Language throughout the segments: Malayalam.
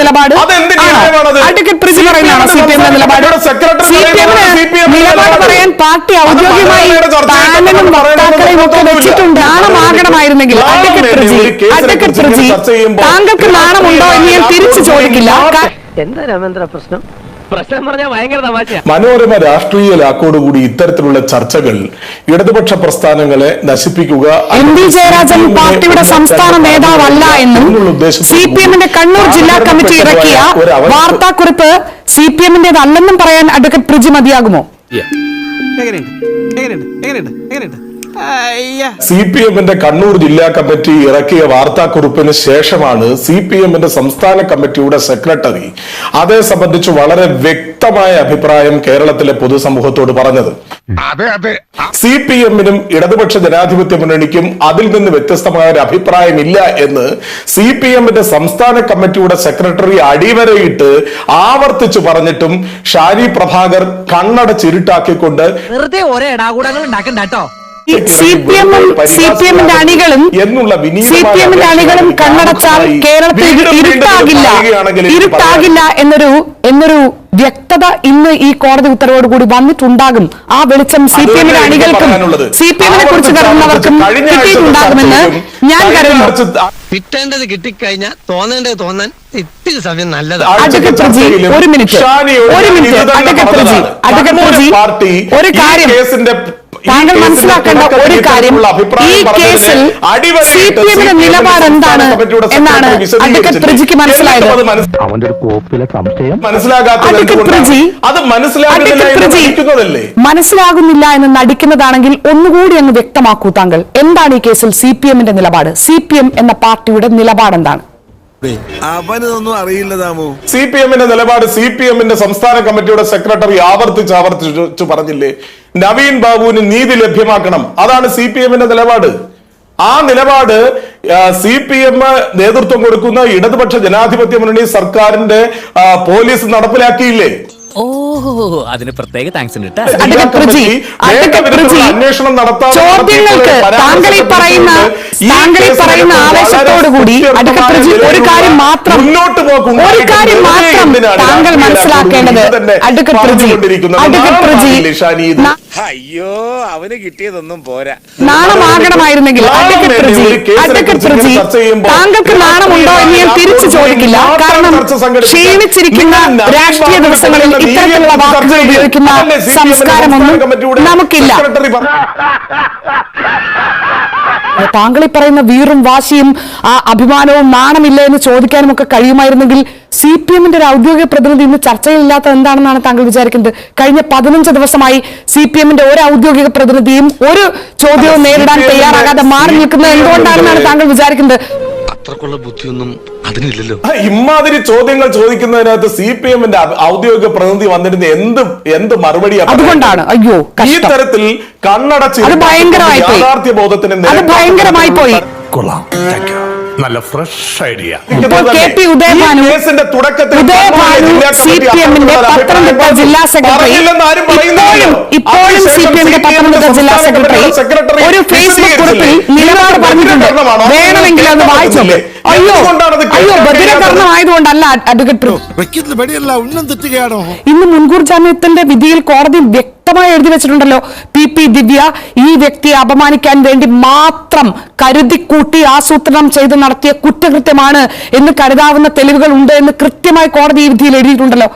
നിലപാട്. പറയാൻ പാർട്ടി ഔദ്യോഗികമായി പാനലും വക്താക്കളെയും ഒക്കെ വെച്ചിട്ടുണ്ട്. നാണമാകണമായിരുന്നെങ്കിൽ താങ്കൾക്ക് നാണമുണ്ടോ എന്ന് ഞാൻ തിരിച്ചു ചോദിക്കില്ല. എന്താ രാമേന്ദ്ര പ്രശ്നം? പ്രശ്നം പറഞ്ഞാൽ ഭയങ്കര തമാശ മനോരമ രാഷ്ട്രീയ ലാക്കോടുകൂടി ഇത്തരത്തിലുള്ള ചർച്ചകൾ ഇടതുപക്ഷ പ്രസ്ഥാനങ്ങളെ നശിപ്പിക്കുക എം ഡി ജയരാജൻ പാർട്ടിയുടെ സംസ്ഥാന നേതാവല്ല എന്നും സി പി എമ്മിന്റെ കണ്ണൂർ ജില്ലാ കമ്മിറ്റി ഇറക്കിയ വാർത്താക്കുറിപ്പ് സി പി എമ്മിന്റേതല്ലെന്നും പറയാൻ അഡ്വക്കേറ്റ് പ്രിജി മതിയാകുമോ? എങ്ങനെയുണ്ട്? എങ്ങനെയുണ്ട്? എങ്ങനെയുണ്ട്? എങ്ങനെയുണ്ട്? സി പി എമ്മിന്റെ കണ്ണൂർ ജില്ലാ കമ്മിറ്റി ഇറക്കിയ വാർത്താക്കുറിപ്പിന് ശേഷമാണ് സി പി എമ്മിന്റെ സംസ്ഥാന കമ്മിറ്റിയുടെ സെക്രട്ടറി. അതേ സംബന്ധിച്ച് വളരെ വ്യക്തമായ അഭിപ്രായം കേരളത്തിലെ പൊതുസമൂഹത്തോട് പറഞ്ഞത്. സി പി എമ്മിനും ഇടതുപക്ഷ ജനാധിപത്യ മുന്നണിക്കും അതിൽ നിന്ന് വ്യത്യസ്തമായ ഒരു അഭിപ്രായമില്ല എന്ന് സി പി എമ്മിന്റെ സംസ്ഥാന കമ്മിറ്റിയുടെ സെക്രട്ടറി അടിവരയിട്ട് ആവർത്തിച്ചു പറഞ്ഞിട്ടും ഷാരി പ്രഭാകർ കണ്ണട ചിരുട്ടാക്കിക്കൊണ്ട് വെറുതെ ഒരേ ഇടാകൂടങ്ങൾ ഉണ്ടാക്കണ്ട കേട്ടോ. സി പി എമ്മും സി പി എമ്മിന്റെ അണികളും സി പി എമ്മിന്റെ അണികളും കണ്ണടച്ചാൽ കേരളത്തിൽ ഇരുട്ടാകില്ല ഇരുട്ടാകില്ല എന്നൊരു എന്നൊരു വ്യക്തത ഇന്ന് ഈ കോടതി ഉത്തരവോട് കൂടി വന്നിട്ടുണ്ടാകും. ആ വെളിച്ചം സി പി എമ്മിന്റെ അണികൾക്കും സി പി എമ്മിനെ കുറിച്ച് കരുതുന്നവർക്കും കിട്ടിയിട്ടുണ്ടാകുമെന്ന് ഞാൻ കഴിഞ്ഞ കരുതുന്നു കിട്ടേണ്ടത് കിട്ടിക്കഴിഞ്ഞാൽ തോന്നേണ്ടത് തോന്നാൻ ഇത്തിരി സമയം നല്ലതാണ്. ഒരു മിനിറ്റ്. ഒരു മിനിറ്റ്. ഒരു കാര്യം താങ്കൾ മനസ്സിലാക്കേണ്ട ഒരു കാര്യം ഈ കേസിൽ സി പി എമ്മിന്റെ നിലപാട് എന്താണ് എന്നാണ് അഡ്വക്കറ്റ് പ്രജിക്ക് മനസ്സിലായത്? അവന്റെ ഒരു കോപ്പിലെ സംശയം. മനസ്സിലാകുന്നില്ല എന്ന് നടിക്കുന്നതാണെങ്കിൽ ഒന്നുകൂടി അങ്ങ് വ്യക്തമാക്കൂ താങ്കൾ. എന്താണ് ഈ കേസിൽ സി പി എമ്മിന്റെ നിലപാട്? സി പി എം എന്ന പാർട്ടിയുടെ നിലപാട് എന്താണ്? അവനൊന്നും അറിയില്ല താമോ സി പി എമ്മിന്റെ നിലപാട് സി പി എമ്മിന്റെ സംസ്ഥാന കമ്മിറ്റിയുടെ സെക്രട്ടറി ആവർത്തിച്ച് ആവർത്തിച്ചു പറഞ്ഞില്ലേ? നവീൻ ബാബുവിന് നീതി ലഭ്യമാക്കണം. അതാണ് സി പി എമ്മിന്റെ നിലപാട്. ആ നിലപാട് സി പി എം നേതൃത്വം കൊടുക്കുന്ന ഇടതുപക്ഷ ജനാധിപത്യ മുന്നണി സർക്കാരിന്റെ പോലീസ് നടപ്പിലാക്കിയില്ലേ? ഓഹോ അതിന് പ്രത്യേക താങ്ക്സ് ഉണ്ട് അന്വേഷണം നടത്താൻ ചോദ്യങ്ങൾക്ക് താങ്കൾ ഈ പറയുന്ന താങ്കൾ ഈ പറയുന്ന ആവേശത്തോടുകൂടി അഡ്വക്കേറ്റ് പ്രജി ഒരു കാര്യം മാത്രം മുന്നോട്ട് ഒരു കാര്യം മാത്രം താങ്കൾ മനസ്സിലാക്കേണ്ടത് അഡ്വക്കേറ്റ് പ്രജി അഡ്വക്കേറ്റ് പ്രജി ന- അയ്യോ അവന് കിട്ടിയതൊന്നും പോരാ. നാണമാകണമായിരുന്നെങ്കിൽ താങ്കൾക്ക് നാണമുണ്ടോ എന്ന് ഞാൻ തിരിച്ചു ചോദിക്കില്ല. കാരണം ക്ഷീണിച്ചിരിക്കുന്ന രാഷ്ട്രീയ ദിവസങ്ങളിൽ ഇത്തരത്തിലുള്ള വാക്കുകൾ ഉപയോഗിക്കുന്ന സംസ്കാരമൊന്നും നമുക്കില്ല. താങ്കൾ ഈ പറയുന്ന വീറും വാശിയും ആ അഭിമാനവും നാണമില്ല എന്ന് ചോദിക്കാനും ഒക്കെ കഴിയുമായിരുന്നെങ്കിൽ സി പി എമ്മിന്റെ ഒരു ഔദ്യോഗിക പ്രതിനിധി ഇന്ന് ചർച്ചയിലില്ലാത്ത എന്താണെന്നാണ് താങ്കൾ വിചാരിക്കുന്നത്? കഴിഞ്ഞ പതിനഞ്ച് ദിവസമായി സി പി എമ്മിന്റെ ഒരു ഔദ്യോഗിക പ്രതിനിധിയും ഒരു ചോദ്യവും നേരിടാൻ തയ്യാറാകാതെ മാറി നിൽക്കുന്നത് എന്തുകൊണ്ടാണെന്നാണ് താങ്കൾ വിചാരിക്കുന്നത്? അത്രക്കുള്ള ബുദ്ധിയൊന്നും അതിനില്ലല്ലോ. ഇമാതിരി ചോദ്യങ്ങൾ ചോദിക്കുന്നതിനകത്ത് സി പി എമ്മിന്റെ ഔദ്യോഗിക പ്രതിനിധി വന്നിരുന്ന എന്ത് എന്ത് മറുപടിയാണ് അതുകൊണ്ടാണ്. അയ്യോ ഈ തരത്തിൽ കണ്ണടച്ച് അത് ഭയങ്കരമായി പോയി. യാഥാർത്ഥ്യ ബോധത്തിന് കൊള്ളാം. നല്ല ഫ്രഷ് ഐഡിയ കേസിന്റെ തുടക്കത്തിൽ ജില്ലാ സി കമ്മിറ്റി പി എമ്മിന്റെ പത്തനംതിട്ട ജില്ലാ സെക്രട്ടറി പറഞ്ഞില്ലെന്ന് ആരും ഇപ്പോഴും ഇപ്പോഴും സി പി എമ്മിന്റെ പത്തനംതിട്ട ജില്ലാ സെക്രട്ടറി ഒരു ഫേസ്ബുക്ക് കുറിപ്പിൽ വിശദീകരിച്ചില്ലേ? നിലപാട് പറഞ്ഞിട്ടുണ്ട്? വേണമെങ്കിൽ അത് വായിച്ചോ? അയ്യോ അയ്യോ അഡ്വക്കേറ്റ് ഇന്ന് മുൻകൂർ ജാമ്യത്തിന്റെ വിധിയിൽ കോടതി വ്യക്തമായി എഴുതി വെച്ചിട്ടുണ്ടല്ലോ. പി പി ദിവ്യ ഈ വ്യക്തിയെ അപമാനിക്കാൻ വേണ്ടി മാത്രം കരുതിക്കൂട്ടി ആസൂത്രണം ചെയ്ത് നടത്തിയ കുറ്റകൃത്യമാണ് എന്ന് കരുതാവുന്ന തെളിവുകൾ ഉണ്ട് എന്ന് കൃത്യമായി കോടതി ഈ വിധിയിൽ എഴുതിയിട്ടുണ്ടല്ലോ.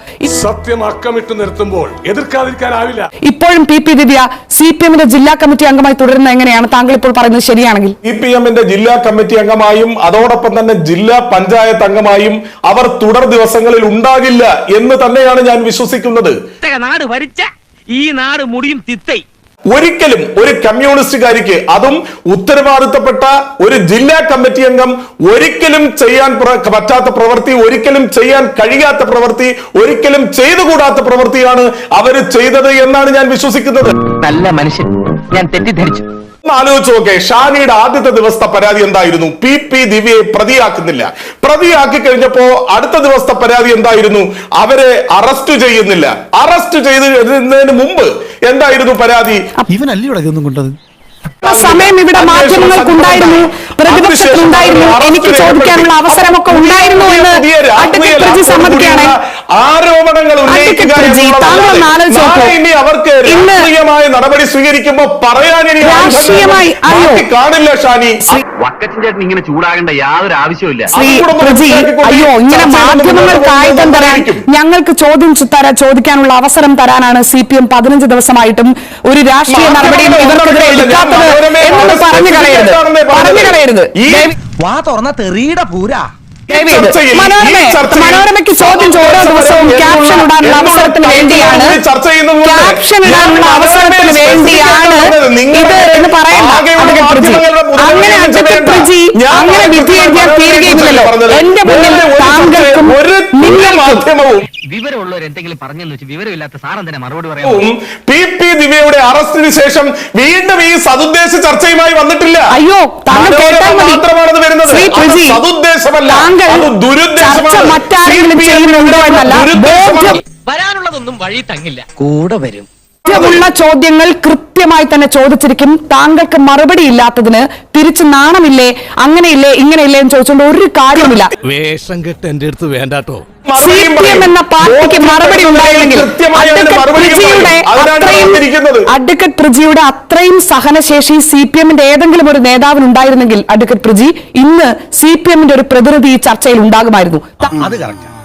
സത്യം അക്കമിട്ട് നിർത്തുമ്പോൾ എതിർക്കാതിരിക്കാനാവില്ല. ഇപ്പോഴും P P Divya C P എമ്മിന്റെ ജില്ലാ കമ്മിറ്റി അംഗമായി തുടരുന്ന എങ്ങനെയാണ്? താങ്കൾ ഇപ്പോൾ പറയുന്നത് ശരിയാണെങ്കിൽ. സി പി എമ്മിന്റെ ജില്ലാ കമ്മിറ്റി അംഗമായും അതോടൊപ്പം തന്നെ ജില്ലാ പഞ്ചായത്ത് അംഗമായും അവർ തുടർ ദിവസങ്ങളിൽ ഉണ്ടാകില്ല എന്ന് തന്നെയാണ് ഞാൻ വിശ്വസിക്കുന്നത്. നാട് ഭരിച്ച ഈ നാട് മുടിയും തിത്തൈ. ഒരിക്കലും ഒരു കമ്മ്യൂണിസ്റ്റുകാരിക്ക് അതും ഉത്തരവാദിത്തപ്പെട്ട ഒരു ജില്ലാ കമ്മിറ്റി അംഗം ഒരിക്കലും ചെയ്യാൻ പറ്റാത്ത പ്രവൃത്തി ഒരിക്കലും ചെയ്യാൻ കഴിയാത്ത പ്രവൃത്തി ഒരിക്കലും ചെയ്തുകൂടാത്ത പ്രവൃത്തിയാണ് അവർ ചെയ്തത് എന്നാണ് ഞാൻ വിശ്വസിക്കുന്നത്. നല്ല മനുഷ്യൻ. ഞാൻ തെറ്റിദ്ധരിച്ചു. ആലോചിച്ച് നോക്കെ ഷാനിയുടെ ആദ്യത്തെ ദിവസത്തെ പരാതി എന്തായിരുന്നു? പി പി ദിവ്യയെ പ്രതിയാക്കുന്നില്ല. പ്രതിയാക്കി കഴിഞ്ഞപ്പോ അടുത്ത ദിവസത്തെ പരാതി എന്തായിരുന്നു? അവരെ അറസ്റ്റ് ചെയ്യുന്നില്ല. അറസ്റ്റ് ചെയ്ത് മുമ്പ് എന്തായിരുന്നു പരാതി? ഇവനല്ലേ ഇവിടെ ഇവിടെ സമയം ഇവിടെ മാധ്യമങ്ങൾക്കുണ്ടായിരുന്നു. പ്രതിപക്ഷത്തിനുണ്ടായിരുന്നു എനിക്ക് ചോദിക്കാനുള്ള അവസരമൊക്കെ ഉണ്ടായിരുന്നു എന്ന് അഡ്വക്കേറ്റ് പ്രജി സമ്മതിക്കുകയാണ് ആരോപണങ്ങൾ ഉന്നയിക്കുക അവർക്ക് രാഷ്ട്രീയമായ നടപടി സ്വീകരിക്കുമ്പോ പറയാൻ ഇനി? കാണില്ല ഷാനി. വക്കച്ചൻ ചേട്ടൻ ഇങ്ങനെ ചൂടാകേണ്ട യാതൊരു ആവശ്യമില്ല ശ്രീ പ്രജി അയ്യോ ഇങ്ങനെ മാധ്യമങ്ങൾക്ക് ആയുധം തരാൻ ഞങ്ങൾക്ക് ചോദ്യം ചു- ചോദിക്കാനുള്ള അവസരം തരാനാണ് സി പി എം പതിനഞ്ച് ദിവസമായിട്ടും ഒരു രാഷ്ട്രീയ നടപടിയും ഇവർക്കെതിരെ എടുക്കാത്തത് എന്നത് പറഞ്ഞു കളയരുത്. പറഞ്ഞു കളയരുത്. വാ തുറന്ന തെറിയുടെ പൂരാ. മനോരമയ്ക്ക് ചോദ്യം ഓരോ ദിവസവും ക്യാപ്ഷൻ ഇടാനുള്ള അവസരത്തിന് വേണ്ടിയാണ് ക്യാപ്ഷൻ ഇടാനുള്ള അവസരത്തിന് വേണ്ടിയാണ് ഇത് എന്ന് പറയണ്ട. അങ്ങനെ ഞാൻ അഡ്വക്കേറ്റ് വേണ്ട. പ്രജി ഞാൻ അങ്ങനെ വിധി എഴുതിയാൽ തീരുകയില്ലല്ലോ എന്റെ മുന്നിൽ താങ്കൾക്കും നിങ്ങൾക്കും മാധ്യമവും വിവരമുള്ളവർ എന്തെങ്കിലും പറഞ്ഞെന്ന് വെച്ച് വിവരമില്ലാത്ത സാറൻ തന്നെ മറുപടി പറയാം പി പി ദിവ്യയുടെ അറസ്റ്റിന് ശേഷം വീണ്ടും ഈ സതുദ്ദേശ ചർച്ചയുമായി വന്നിട്ടില്ല. അയ്യോ താങ്കൾ കേട്ടാൽ മതി. മാത്രമാണത് വരുന്നത്. സതുദ്ദേശമല്ല. ദുരുദ്ദേശമാണ്. ചർച്ച മറ്റാരെങ്കിലും ചെയ്യുന്നുണ്ടോ എന്നല്ല വരാനുള്ളതൊന്നും വഴി തങ്ങില്ല. കൂടെ വരും. ഉള്ള ചോദ്യങ്ങൾ കൃത്യമായി തന്നെ ചോദിച്ചിരിക്കും. താങ്കൾക്ക് മറുപടി ഇല്ലാത്തതിന് തിരിച്ചു നാണമില്ലേ അങ്ങനെയില്ലേ ഇങ്ങനെയില്ലേ എന്ന് ചോദിച്ചുകൊണ്ട് ഒരു കാര്യമില്ല വേഷം കെട്ട് എന്റെ അടുത്ത് വേണ്ടാട്ടോ. സി പി എം എന്ന പാർട്ടിക്ക് മറുപടി ഉണ്ടായില്ലെങ്കിൽ അഡ്വക്കേറ്റ് പ്രജിയുടെ അത്രയും വന്നിരിക്കുന്നത്. അഡ്വക്കേറ്റ് പ്രജിയുടെ അത്രയും സഹനശേഷി സി പി എമ്മിന്റെ ഏതെങ്കിലും ഒരു നേതാവിന് ഉണ്ടായിരുന്നെങ്കിൽ അഡ്വക്കേറ്റ് പ്രജി ഇന്ന് സി പി എമ്മിന്റെ ഒരു പ്രതിനിധി ഈ ചർച്ചയിൽ ഉണ്ടാകുമായിരുന്നു. അത് കറക്റ്റ്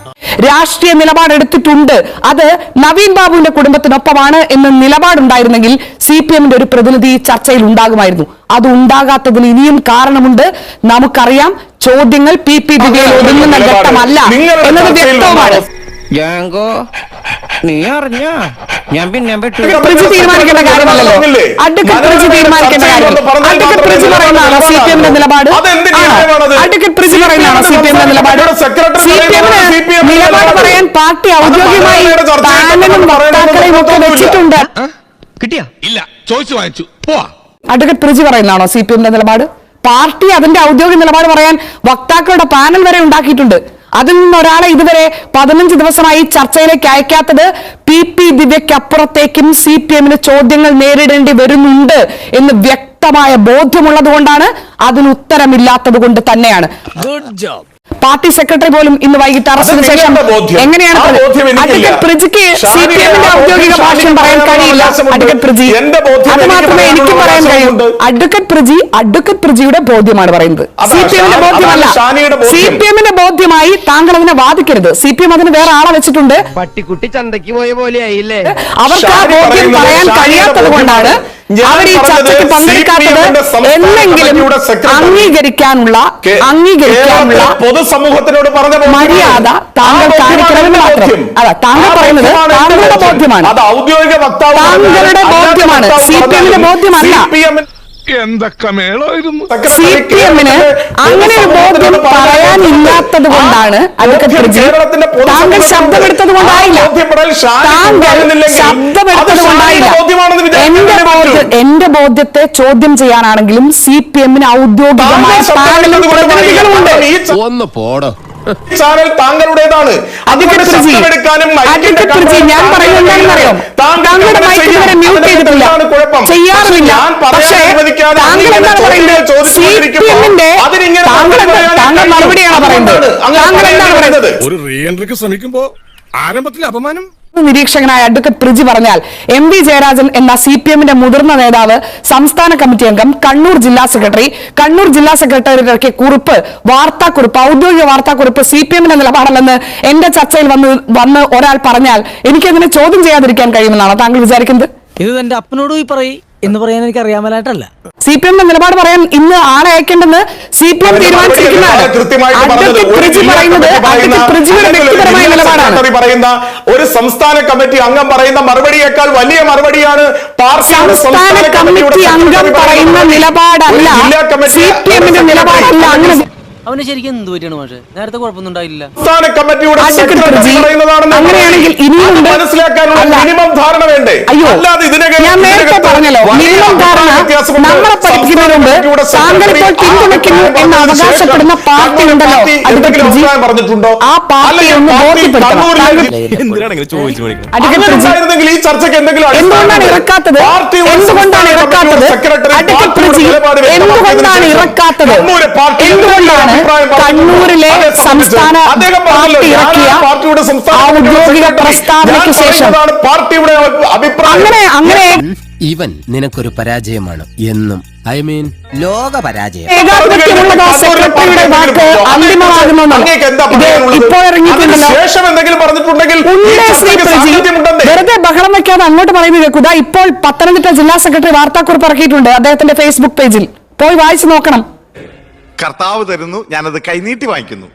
രാഷ്ട്രീയ നിലപാടെടുത്തിട്ടുണ്ട്. അത് നവീൻ ബാബുവിന്റെ കുടുംബത്തിനൊപ്പമാണ് എന്ന നിലപാടുണ്ടായിരുന്നെങ്കിൽ സി പി എമ്മിന്റെ ഒരു പ്രതിനിധി ചർച്ചയിൽ ഉണ്ടാകുമായിരുന്നു. അത് ഉണ്ടാകാത്തതിന് ഇനിയും കാരണമുണ്ട്. നമുക്കറിയാം ചോദ്യങ്ങൾ പി പി ദിവ്യയിൽ ഒതുങ്ങുന്ന. ഘട്ടമല്ല എന്നത് വ്യക്തവുമാണ്. ജാങ്കോ നീ അറിഞ്ഞ? ഞാൻ പിന്നെ വിട്ടു അഡ്വക്കേറ്റ് തീരുമാനിക്കേണ്ട കാര്യമല്ലല്ലോ. തീരുമാനിക്കേണ്ട കാര്യം. പറയുന്നതാണോ സി പി എമ്മിന്റെ നിലപാട്. പാർട്ടി ഔദ്യോഗികമായി പാനലും വക്താക്കളെയും ഒക്കെ വെച്ചിട്ടുണ്ട്. കിട്ടിയാ? ഇല്ല ചോദിച്ചു വാങ്ങിച്ചു. പോവാ. അഡ്വക്കേറ്റ് പ്രിജി പറയുന്നതാണോ സി പി എമ്മിന്റെ നിലപാട്? പാർട്ടി അതിന്റെ ഔദ്യോഗിക നിലപാട് പറയാൻ വക്താക്കളുടെ പാനൽ വരെ ഉണ്ടാക്കിയിട്ടുണ്ട്. അതിൽ നിന്ന് ഒരാളെ ഇതുവരെ പതിനഞ്ച് ദിവസമായി ചർച്ചയിലേക്ക് അയക്കാത്തത് പി പി ദിവ്യക്കപ്പുറത്തേക്കും സി പി എമ്മിന് ചോദ്യങ്ങൾ നേരിടേണ്ടി വരുന്നുണ്ട് എന്ന് വ്യക്തമായ ബോധ്യമുള്ളത് കൊണ്ടാണ് അതിന് ഉത്തരമില്ലാത്തത് കൊണ്ട് തന്നെയാണ്. ഗുഡ് ജോബ് പാർട്ടി സെക്രട്ടറി പോലും ഇന്ന് വൈകിട്ട് അറസ്റ്റിന് ശേഷം എങ്ങനെയാണ്. അഡ്വക്കേറ്റ് പ്രജിക്ക് സി പി എമ്മിന്റെ ഔദ്യോഗിക ഭാഷയും പറയാൻ കഴിയില്ല. അഡ്വക്കേറ്റ് പ്രജി അത് മാത്രമേ എനിക്ക് പറയാൻ കഴിയൂ. അഡ്വക്കേറ്റ് പ്രജി അഡ്വക്കേറ്റ് പ്രജിയുടെ ബോധ്യമാണ് പറയുന്നത് സി പി എമ്മിന്റെ ബോധ്യമല്ല ഷാനിയുടെ സി ബോധ്യം. പി എമ്മിന്റെ ബോധ്യമായി താങ്കൾ അതിനെ വാദിക്കരുത് സി പി എം അതിന് വേറെ ആളെ വെച്ചിട്ടുണ്ട് പട്ടിക്കുട്ടി ചന്തയ്ക്ക് പോയ പോലെ ആയില്ലേ അവർക്ക് ആ ബോധ്യം പറയാൻ കഴിയാത്തത് കൊണ്ടാണ് അവർ ഈ പറഞ്ഞത് ചർച്ചയ്ക്ക് പങ്കെടുക്കാത്തത് CPM ന്റെ സംസ്ഥാന എന്നെങ്കിലും അംഗീകരിക്കാനുള്ള അംഗീകരിക്കാനുള്ള പൊതുസമൂഹത്തിനോട് പറഞ്ഞ മര്യാദ താങ്കൾ കാണിക്കണമെന്ന് മാത്രം. അതാ, താങ്കൾ പറയുന്നത് താങ്കളുടെ ബോധ്യം. ബോധ്യമാണ്. താങ്കളുടെ ബോധ്യമാണ്. സി പി എമ്മിന്റെ ബോധ്യമല്ല. എന്തൊക്കെ മേളായിരുന്നു സി പി എമ്മിന് അങ്ങനെ ഒരു ബോധ്യം പറയാനില്ലാത്തത് കൊണ്ടാണ് താങ്കൾ ശബ്ദമെടുത്തത് കൊണ്ടായില്ല. താങ്കൾ ശബ്ദമെടുത്തത് കൊണ്ടായില്ല. എന്റെ ബോധ്യം എന്റെ ബോധ്യത്തെ ചോദ്യം ചെയ്യാനാണെങ്കിലും സി പി എമ്മിന് ഔദ്യോഗികമായ ഒന്ന് പോടോ. ചാനൽ താങ്കളുടേതാണ്. ഞാൻ താങ്കളുടെ മൈക്ക്. മ്യൂട്ട് ചെയ്തിട്ടില്ല. ചെയ്യാറുമില്ല. പക്ഷേ താങ്കൾ എന്താണ് പറയുന്നത്? സി പി എമ്മിന്റെ താങ്കൾ മറുപടിയാണ് പറയുന്നത്. അതുകൊണ്ടാണ് താങ്കൾ എന്താണ് പറയുന്നത്? ഒരു റീ എൻട്രിക്ക് ശ്രമിക്കുമ്പോ ആരംഭത്തിൽ അപമാനം നിരീക്ഷകനായ അഡ്വക്കേറ്റ് പ്രിജി പറഞ്ഞാൽ എം വി ജയരാജൻ എന്ന സി പി എമ്മിന്റെ മുതിർന്ന നേതാവ് സംസ്ഥാന കമ്മിറ്റി അംഗം കണ്ണൂർ ജില്ലാ സെക്രട്ടറി. കണ്ണൂർ ജില്ലാ സെക്രട്ടറി ഇറക്കിയ കുറിപ്പ് വാർത്താക്കുറിപ്പ് ഔദ്യോഗിക വാർത്താക്കുറിപ്പ് സി പി എമ്മിന്റെ നിലപാടല്ലെന്ന് എന്റെ ചർച്ചയിൽ വന്ന് വന്ന് ഒരാൾ പറഞ്ഞാൽ എനിക്കതിനെ ചോദ്യം ചെയ്യാതിരിക്കാൻ കഴിയുമെന്നാണ് താങ്കൾ വിചാരിക്കുന്നത്? ഇത് തന്റെ അപ്പനോട് പോയി പറയും. എന്ന് പറയാൻ എനിക്ക് അറിയാമലായിട്ടല്ല. സി പി എമ്മിന്റെ നിലപാട് പറയാൻ ഇന്ന് ആളെ അയക്കേണ്ടെന്ന് സി പി എം തീരുമാനിച്ചിരിക്കുന്ന തീരുമാനിച്ചിരിക്കുന്നതാണ് പറയുന്ന, ഒരു വ്യക്തിപരമായ നിലപാടാണ്. പറയുന്ന ഒരു സംസ്ഥാന കമ്മിറ്റി അംഗം പറയുന്ന മറുപടിയേക്കാൾ വലിയ മറുപടിയാണ് സംസ്ഥാന കമ്മിറ്റി അംഗം പറയുന്ന നിലപാടല്ല സി പി എമ്മിന്റെ നിലപാടല്ല. അങ്ങനെ അവന് ശരിക്കും എന്ത് പറ്റിയാണ് മാഷെ? നേരത്തെ കുഴപ്പമൊന്നും ഉണ്ടായില്ല. സംസ്ഥാന കമ്മിറ്റിയുടെ സെക്രട്ടറി പറയുന്നതാണെന്ന് അങ്ങനെയാണെങ്കിൽ അത് ഇനിയുമുണ്ട്. മനസ്സിലാക്കാനുള്ള അല്ല. മിനിമം ധാരണ വേണ്ടേ? അയ്യോ അല്ലാതെ ഇതിനകം ഞാൻ നേരത്തെ പറഞ്ഞല്ലോ മിനിമം ധാരണ നമ്മളെ പഠിപ്പിക്കുന്നതിന് മുമ്പ് സംസ്ഥാന താങ്കൾ ഇപ്പോൾ പിന്തുണയ്ക്കുന്നു എന്ന് അവകാശപ്പെടുന്ന പാർട്ടി ഉണ്ടല്ലോ പറഞ്ഞിട്ടുണ്ടോ? ആ പാർട്ടി അല്ലെങ്കിൽ ഒന്ന് പാർട്ടി ബോധ്യപ്പെടുത്തണം. കണ്ണൂരിലെ താങ്കൾ- എന്തിനാണ് ചോദിച്ചു മേടിക്കണം ഈ ചർച്ചയ്ക്ക് എന്തെങ്കിലും എന്തുകൊണ്ടാണ്. ഇറക്കാത്തത്? എന്തുകൊണ്ടാണ് ഇറക്കാത്തത്? എന്തുകൊണ്ടാണ് ഇറക്കാത്തത്? എന്തുകൊണ്ടാണ്? കണ്ണൂരിലെ സംസ്ഥാന അദ്ദേഹം പാർട്ടി ഇറക്കിയ പാർട്ടിയുടെ ഔദ്യോഗിക പ്രസ്താവനയ്ക്ക് ശേഷം. പാർട്ടിയുടെ അഭിപ്രായം? അങ്ങനെ അങ്ങനെ. ഇവൻ നിനക്കൊരു പരാജയമാണ് എന്നും. ഐ മീൻ ലോക പരാജയം. ഏകാധിപത്യമുള്ളത് സെക്രട്ടറിയുടെ വാക്ക്? ഇപ്പോൾ ഇറങ്ങിയിട്ടുണ്ടല്ലോ. വെറുതെ ബഹളം വെക്കാതെ അങ്ങോട്ട് പറയുന്നത് കേൾക്കുക ഇപ്പോൾ പത്തനംതിട്ട ജില്ലാ സെക്രട്ടറി വാർത്താക്കുറിപ്പ് ഇറക്കിയിട്ടുണ്ട് അദ്ദേഹത്തിന്റെ ഫേസ്ബുക്ക് പേജിൽ. പോയി വായിച്ചു നോക്കണം. കർത്താവ് തരുന്നു ഞാനത് കൈനീട്ടി വാങ്ങിക്കുന്നു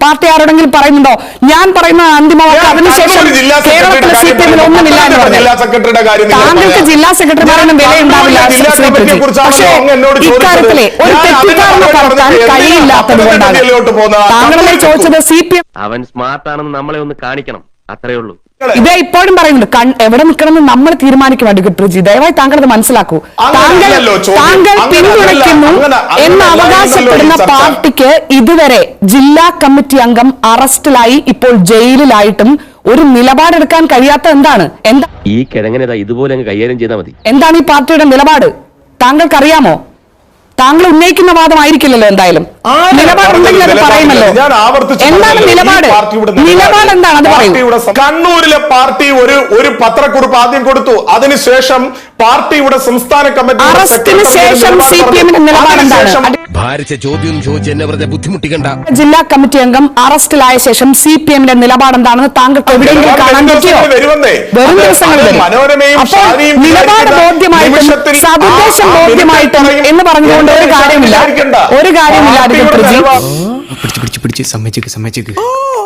പാർട്ടി ആരോടെങ്കിലും പറയുന്നുണ്ടോ ഞാൻ പറയുന്ന അന്തിമ അതിനുശേഷം ജില്ലാ കേരളത്തിലെ സി സെക്രട്ടറിയുടെ പി എമ്മിൽ കാര്യം ഒന്നുമില്ല എന്ന് പറഞ്ഞു. ജില്ലാ പറഞ്ഞു സെക്രട്ടറിയുടെ കാര്യം നിങ്ങൾ താങ്കൾക്ക് പറയാം. ജില്ലാ സെക്രട്ടറിമാരൊന്നും വില ഉണ്ടാവില്ല പക്ഷേ അങ്ങ് എന്നോട് ചോദിച്ചത്. ഇക്കാര്യത്തിലെ ഒരു തെറ്റിദ്ധാരണ മറുപടി കഴിയില്ലാത്തത് കൊണ്ടാണ് താങ്കളെ ചോദിച്ചത് സി പി എം അവൻ സ്മാർട്ടാണെന്ന് നമ്മളെ ഒന്ന് കാണിക്കണം അത്രേ ഉള്ളൂ. ഇതേ ഇപ്പോഴും പറയുന്നുണ്ട് കൺ- എവിടെ നിൽക്കണമെന്ന് നമ്മൾ തീരുമാനിക്കും അഡ്വക്കേറ്റ് പ്രജി ദയവായി താങ്കൾ അത് മനസ്സിലാക്കൂ താങ്കൾ താങ്കൾ പിന്തുണയ്ക്കുന്നു എന്ന് അവകാശപ്പെടുന്ന. പാർട്ടിക്ക് ഇതുവരെ ജില്ലാ കമ്മിറ്റി അംഗം അറസ്റ്റിലായി ഇപ്പോൾ ജയിലിലായിട്ടും ഒരു നിലപാടെടുക്കാൻ കഴിയാത്ത എന്താണ്? എന്താ ഈ കിഴങ്ങനെ ഇതുപോലെ കൈകാര്യം ചെയ്താൽ മതി. എന്താണ് ഈ പാർട്ടിയുടെ നിലപാട്? താങ്കൾക്കറിയാമോ? താങ്കൾ ഉന്നയിക്കുന്ന വാദമായിരിക്കില്ലല്ലോ എന്തായാലും. നിലപാടുണ്ടെങ്കിൽ അത് പറയുമല്ലോ. എന്താണ് നിലപാട്? പാർട്ടിയുടെ നിലപാട്. എന്താണ്? അത് പറയൂ. കണ്ണൂരിലെ പാർട്ടി ഒരു ഒരു പത്രക്കുറിപ്പ് ആദ്യം കൊടുത്തു. അതിനുശേഷം പാർട്ടിയുടെ സംസ്ഥാന കമ്മിറ്റി അറസ്റ്റിന് ശേഷം സി പി എമ്മിന്റെ നിലപാട് എന്താണ്? ഭാരിച്ച ചോദ്യം ചോദിച്ച് എന്നെ വെറുതെ ബുദ്ധിമുട്ടിക്കണ്ട ജില്ലാ കമ്മിറ്റി അംഗം അറസ്റ്റിലായ ശേഷം സി പി എമ്മിന്റെ നിലപാടെന്താണെന്ന് താങ്കൾക്ക് എവിടെയെങ്കിലും കാണാൻ പറ്റിയോ? വരും. നിലപാട് ബോധ്യമായിട്ടും സതുദ്ദേശം ബോധ്യമായിട്ടും എന്ന് പറഞ്ഞുകൊണ്ട് ഒരു കാര്യമില്ല. ഒരു കാര്യമില്ല പിടിച്ച് പിടിച്ച് പിടിച്ച് സമ്മതിച്ചേക്ക് സമ്മതിച്ചേക്ക്.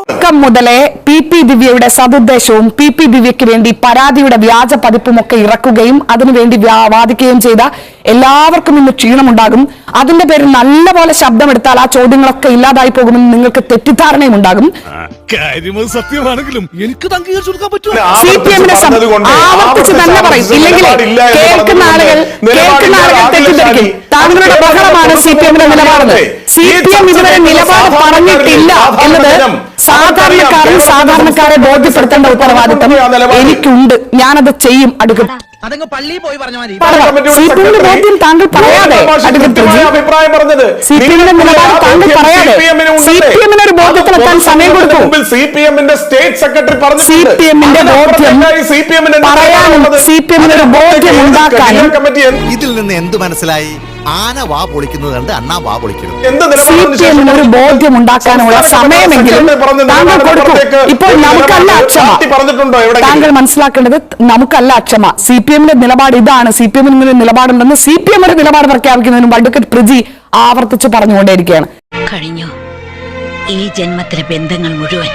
തുടക്കം മുതലേ പി പി ദിവ്യയുടെ സതുദ്ദേശവും പി പി ദിവ്യയ്ക്ക് വേണ്ടി പരാതിയുടെ വ്യാജ പതിപ്പും ഒക്കെ ഇറക്കുകയും അതിനുവേണ്ടി വാദിക്കുകയും ചെയ്ത എല്ലാവർക്കും ഇന്ന് ക്ഷീണമുണ്ടാകും. അതിന്റെ പേരിൽ നല്ലപോലെ ശബ്ദമെടുത്താൽ ആ ചോദ്യങ്ങളൊക്കെ ഇല്ലാതായി പോകുമെന്ന് നിങ്ങൾക്ക് തെറ്റിദ്ധാരണയും ഉണ്ടാകും സത്യമാണെങ്കിലും എനിക്ക് സി പി എമ്മിനെ ആവർത്തിച്ച് തന്നെ പറയും. ഇല്ലെങ്കിൽ കേൾക്കുന്ന ആളുകൾ കേൾക്കുന്ന ആളുകൾ തെറ്റിദ്ധരിക്കും. താങ്കളുടെ. ബഹളമാണ് സി പി എമ്മിന്റെ നിലപാടെന്ന്. സി പി എം ഇതുവരെ നിലപാട് പറഞ്ഞിട്ടില്ല എന്നത് സാധാരണക്കാരൻ സാധാരണക്കാരെ ബോധ്യപ്പെടുത്തേണ്ട ഉത്തരവാദിത്തം എനിക്കുണ്ട്. ഞാനത് ചെയ്യും. അടുക്കും അതങ്ങ് പള്ളിയിൽ പോയി പറഞ്ഞ മതി. ബോധ്യം താങ്കൾ പറയാതെ. അഭിപ്രായം പറഞ്ഞത്. സി പി എമ്മിന്റെ നിലപാട് താങ്കൾ പറയാതെ. സി പി എമ്മിന് ഒരു ബോധ്യത്തിലെത്താൻ സമയം കൊടുക്കും സി പി എമ്മിന്റെ സ്റ്റേറ്റ് സെക്രട്ടറി പറഞ്ഞു സി പി എമ്മിന്റെ ബോധ്യം പറയാനും സി പി എമ്മിന് ഒരു ബോധ്യം ഉണ്ടാക്കാനും കമ്മിറ്റി ഇതിൽ നിന്ന് എന്ത് മനസ്സിലായി? ആന വാ പൊളിക്കുന്നത് കണ്ട് അണ്ണാ വാ പൊളിക്കണം എന്ത് സി പി എമ്മിന് ഒരു ബോധ്യം ഉണ്ടാക്കാനുള്ള സമയമെങ്കിലും താങ്കൾ കൊടുക്കൂ. ഇപ്പോൾ നമുക്കല്ല അക്ഷമ. താങ്കൾ മനസ്സിലാക്കേണ്ടത് നമുക്കല്ല അക്ഷമ. സി പി എമ്മിന്റെ നിലപാട് ഇതാണ്. സി പി എമ്മിന് ഇങ്ങനെ നിലപാടുണ്ടെന്ന് സി പി എമ്മിന്റെ നിലപാട് പ്രഖ്യാപിക്കുന്നതിന് അഡ്വക്കേറ്റ് പ്രജി ആവർത്തിച്ച് പറഞ്ഞുകൊണ്ടേയിരിക്കുകയാണ്. കഴിഞ്ഞു? ഈ ജന്മത്തിലെ ബന്ധങ്ങൾ മുഴുവൻ